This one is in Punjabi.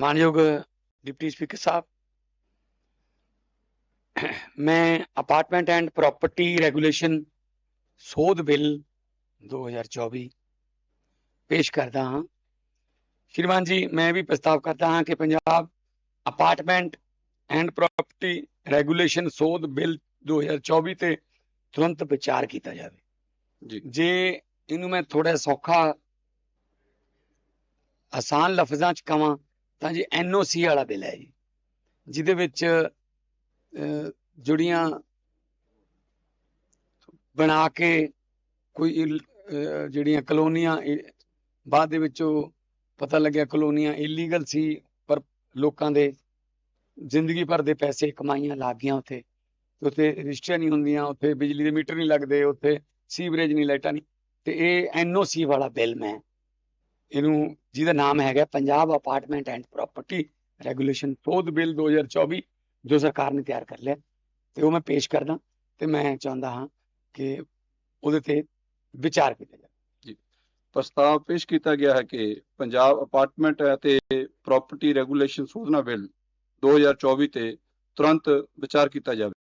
ਮਾਨਯੋਗ ਡਿਪਟੀ ਸਪੀਕਰ ਸਾਹਿਬ ਮੈਂ ਅਪਾਰਟਮੈਂਟ ਐਂਡ ਪ੍ਰਾਪਰਟੀ ਰੈਗੂਲੇਸ਼ਨ ਸੋਧ ਬਿੱਲ 2024 ਪੇਸ਼ ਕਰਦਾ ਹਾਂ। ਸ਼੍ਰੀਮਾਨ ਜੀ ਮੈਂ ਵੀ ਪ੍ਰਸਤਾਵ ਕਰਦਾ ਹਾਂ ਕਿ Punjab apartment and property regulation ਸੋਧ ਬਿੱਲ 2024 ਤੇ ਤੁਰੰਤ ਵਿਚਾਰ ਕੀਤਾ ਜਾਵੇ। ਜੀ। ਜੇ ਇਹਨੂੰ ਮੈਂ ਥੋੜਾ ਸੌਖਾ ਆਸਾਨ ਲਫ਼ਜ਼ਾਂ ਚ ਕਵਾਂ ਤਾਂ ਜੀ ਐਨਓਸੀ ਵਾਲਾ ਬਿੱਲ ਹੈ ਜੀ ਜਿਹਦੇ ਵਿੱਚ ਅਹ, ਜੁੜੀਆਂ ਬਣਾ ਕੇ ਕੋਈ ਜਿਹੜੀਆਂ ਕਲੋਨੀਆਂ ਬਾਅਦ ਦੇ ਵਿੱਚ ਉਹ ਪਤਾ ਲੱਗਿਆ ਕਲੋਨੀਆਂ ਇਲੀਗਲ ਸੀ ਪਰ ਲੋਕਾਂ ਦੇ ਜ਼ਿੰਦਗੀ ਭਰ ਦੇ ਪੈਸੇ ਕਮਾਈਆਂ ਲੱਗ ਗਈਆਂ ਉੱਥੇ। ਤੇ ਉੱਥੇ ਰਜਿਸਟਰ ਨਹੀਂ ਹੁੰਦੀਆਂ ਉੱਥੇ ਬਿਜਲੀ ਦੇ ਮੀਟਰ ਨਹੀਂ ਲੱਗਦੇ ਉੱਥੇ ਸੀਵਰੇਜ ਨਹੀਂ ਲਾਈਟਾਂ ਨਹੀਂ। ਤੇ ਇਹ ਐਨਓਸੀ ਵਾਲਾ ਬਿੱਲ ਮੈਂ ਇਹਨੂੰ ਜਿਹਦਾ ਨਾਮ ਹੈਗਾ Punjab apartment and property regulation ਸੋਧ ਬਿੱਲ 2024 ਜੋ ਸਰਕਾਰ ਨੇ ਤਿਆਰ ਕਰ ਲਿਆ। ਤੇ ਉਹ ਮੈਂ ਪੇਸ਼ ਕਰਦਾ ਤੇ ਮੈਂ ਚਾਹੁੰਦਾ ਹਾਂ ਕਿ ਉਹਦੇ ਤੇ ਵਿਚਾਰ ਕੀਤਾ ਜਾਵੇ। ਪ੍ਰਸਤਾਵ ਪੇਸ਼ ਕੀਤਾ ਗਿਆ ਹੈ ਕਿ ਪੰਜਾਬ ਅਪਾਰਟਮੈਂਟ ਅਤੇ ਪ੍ਰਾਪਰਟੀ ਰੈਗੂਲੇਸ਼ਨ ਸੋਧਨਾ ਬਿੱਲ 2024 ਤੇ ਤੁਰੰਤ ਵਿਚਾਰ ਕੀਤਾ ਜਾਵੇ।